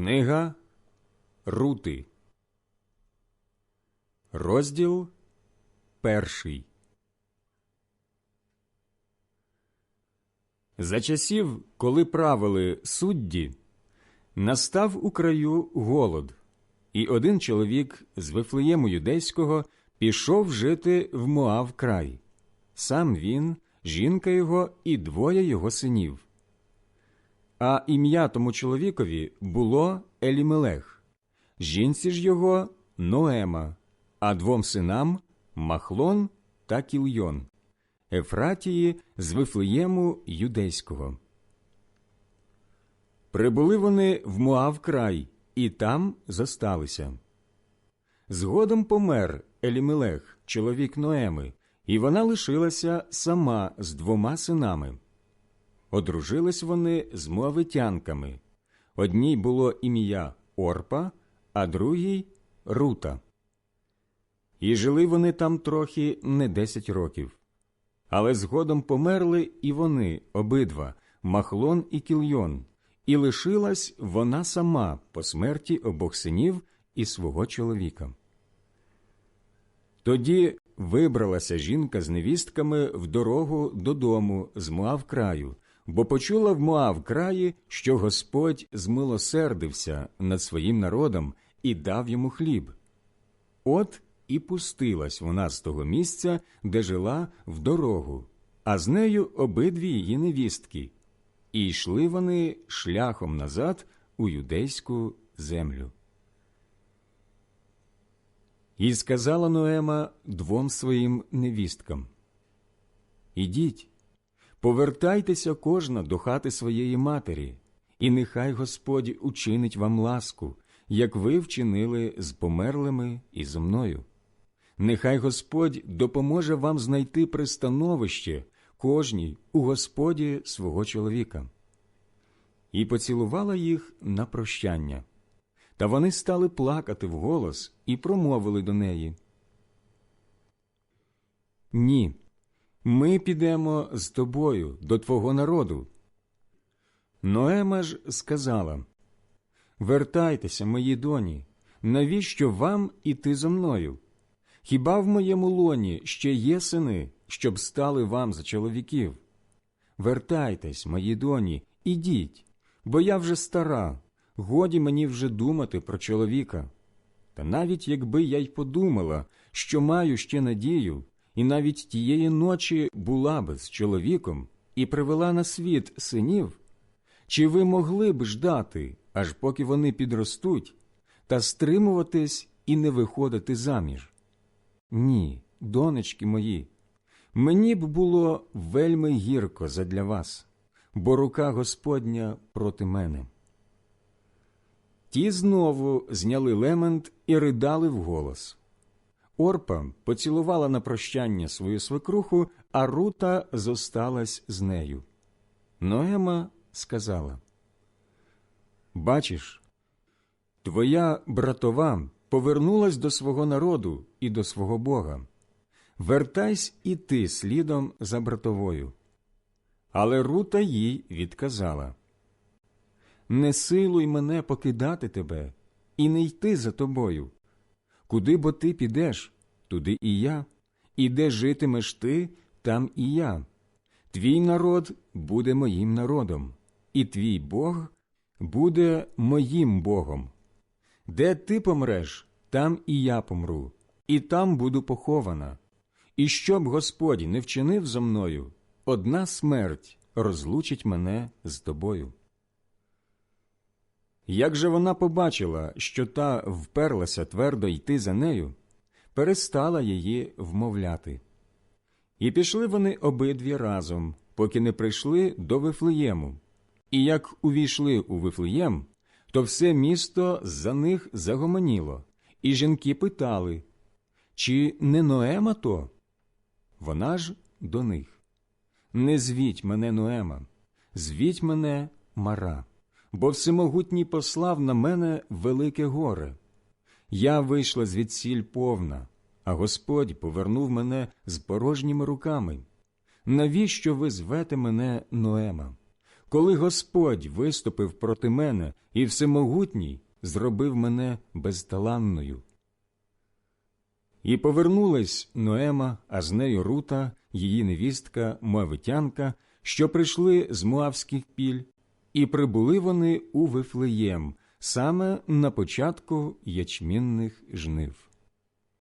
Книга Рути, розділ перший. За часів, коли правили судді, настав у краю голод, і один чоловік з Вифлеєму юдейського пішов жити в Моав край. Сам він, жінка його і двоє його синів. А ім'я тому чоловікові було Елімелех, жінці ж його Ноема, а двом синам Махлон та Кілйон, Ефратії з Вифлеєму юдейського. Прибули вони в Моав край і там зосталися. Згодом помер Елімелех, чоловік Ноеми, і вона лишилася сама з двома синами. Одружились вони з моавитянками. Одній було ім'я Орпа, а другій Рута. І жили вони там трохи не десять років. Але згодом померли і вони обидва Махлон і Кільйон, і лишилась вона сама по смерті обох синів і свого чоловіка. Тоді вибралася жінка з невістками в дорогу додому з Моав краю, бо почула в Моав краї, що Господь змилосердився над своїм народом і дав йому хліб. От і пустилась вона з того місця, де жила в дорогу, а з нею обидві її невістки, і йшли вони шляхом назад у юдейську землю. І сказала Ноема двом своїм невісткам Ідіть, повертайтеся кожна до хати своєї матері, і нехай Господь учинить вам ласку, як ви вчинили з померлими і зо мною. Нехай Господь допоможе вам знайти пристановище кожній у Господі свого чоловіка. І поцілувала їх на прощання. Та вони стали плакати вголос і промовили до неї. Ні, ми підемо з тобою до твого народу. Ноема ж сказала Вертайтеся, мої доні, навіщо вам іти зо мною? Хіба в моєму лоні ще є сини, щоб стали вам за чоловіків? Вертайтесь, мої доні, ідіть, бо я вже стара, годі мені вже думати про чоловіка. Та навіть якби я й подумала, що маю ще надію, і навіть тієї ночі була би з чоловіком і привела на світ синів, чи ви могли б ждати, аж поки вони підростуть, та стримуватись і не виходити заміж? Ні, донечки мої, мені б було вельми гірко задля вас, бо рука Господня проти мене. Ті знову зняли лемент і ридали вголос. Орпа поцілувала на прощання свою свекруху, а Рута зосталась з нею. Ноема сказала Бачиш, твоя братова повернулась до свого народу і до свого Бога. Вертайсь і ти слідом за братовою. Але Рута їй відказала Не силуй мене покидати тебе і не йти за тобою. Куди бо ти підеш, туди і я, і де житимеш ти, там і я. Твій народ буде моїм народом, і твій Бог буде моїм Богом. Де ти помреш, там і я помру, і там буду похована. І щоб Господь не вчинив зо мною, одна смерть розлучить мене з тобою. Як же вона побачила, що та вперлася твердо йти за нею, перестала її вмовляти. І пішли вони обидві разом, поки не прийшли до Вифлеєму. І як увійшли у Вифлеєм, то все місто за них загомоніло, і жінки питали, чи не Ноема то? Вона ж до них. Не звіть мене Ноема, звіть мене Мара, бо всемогутній послав на мене велике горе. Я вийшла звідсіль повна, а Господь повернув мене з порожніми руками. Навіщо ви звете мене Ноема? коли Господь виступив проти мене і всемогутній зробив мене безталанною. І повернулась Ноема, а з нею Рута, її невістка, Моавитянка, що прийшли з Моавських піль, і прибули вони у Вифлеєм саме на початку ячмінних жнив.